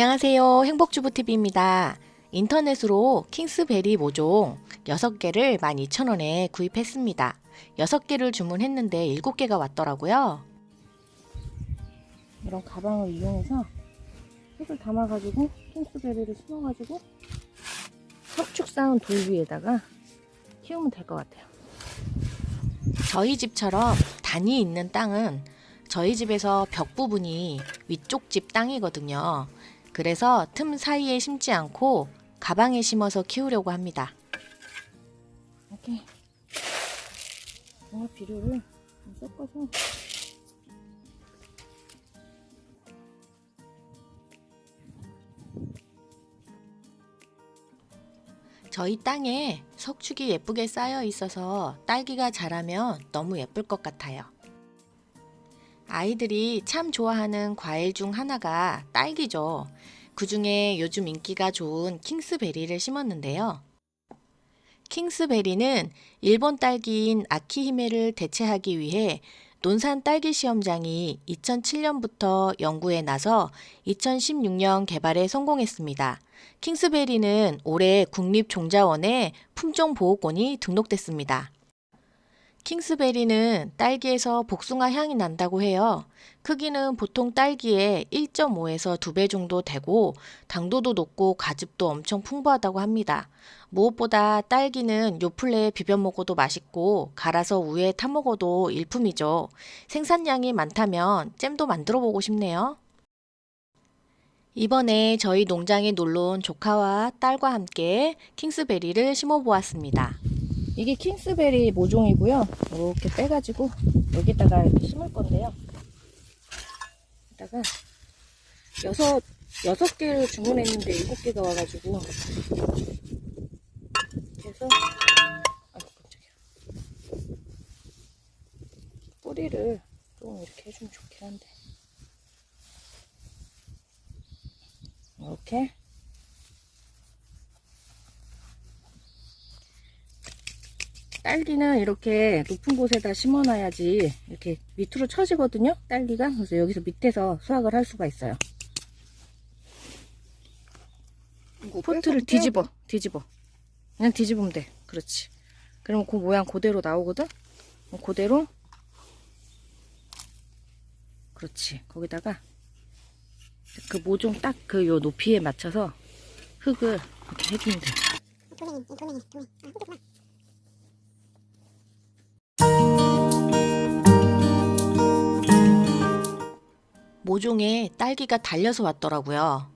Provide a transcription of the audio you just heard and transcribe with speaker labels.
Speaker 1: 안녕하세요. 행복주부TV입니다. 인터넷으로 킹스베리 모종 6개를 12,000원에 구입했습니다. 6개를 주문했는데 7개가 왔더라고요.
Speaker 2: 이런 가방을 이용해서 흙을 담아가지고 킹스베리를 심어가지고 석축 쌓은 돌 위에다가 키우면 될 것 같아요.
Speaker 1: 저희 집처럼 단이 있는 땅은 저희 집에서 벽 부분이 위쪽 집 땅이거든요. 그래서 틈 사이에 심지 않고 가방에 심어서 키우려고 합니다.
Speaker 2: 이렇게 종합 비료를 좀 섞어서
Speaker 1: 저희 땅에 석축이 예쁘게 쌓여 있어서 딸기가 자라면 너무 예쁠 것 같아요. 아이들이 참 좋아하는 과일 중 하나가 딸기죠. 그 중에 요즘 인기가 좋은 킹스베리를 심었는데요. 킹스베리는 일본 딸기인 아키히메를 대체하기 위해 논산 딸기 시험장이 2007년부터 연구에 나서 2016년 개발에 성공했습니다. 킹스베리는 올해 국립종자원에 품종보호권이 등록됐습니다. 킹스베리는 딸기에서 복숭아 향이 난다고 해요. 크기는 보통 딸기의 1.5에서 2배 정도 되고 당도도 높고 가즙도 엄청 풍부하다고 합니다. 무엇보다 딸기는 요플레에 비벼 먹어도 맛있고 갈아서 우유에 타 먹어도 일품이죠. 생산량이 많다면 잼도 만들어 보고 싶네요. 이번에 저희 농장에 놀러 온 조카와 딸과 함께 킹스베리를 심어 보았습니다.
Speaker 2: 이게 킹스베리 모종이고요. 이렇게 빼가지고 여기다가 이렇게 심을 건데요. 이따가 여섯 여섯 개를 주문했는데 일곱 개가 와가지고 그래서 아이고 깜짝이야 뿌리를 좀 이렇게 해주면 좋긴 한데 이렇게 딸기는 이렇게 높은 곳에다 심어놔야지 이렇게 밑으로 처지거든요 딸기가. 그래서 여기서 밑에서 수확을 할 수가 있어요. 포트를 뒤집어 뒤집어. 그냥 뒤집으면 돼. 그렇지. 그러면 그 모양 그대로 나오거든? 그대로 그렇지. 거기다가 그 모종 딱 그 요 높이에 맞춰서 흙을 이렇게 해주면 돼
Speaker 1: 모종에 딸기가 달려서 왔더라고요.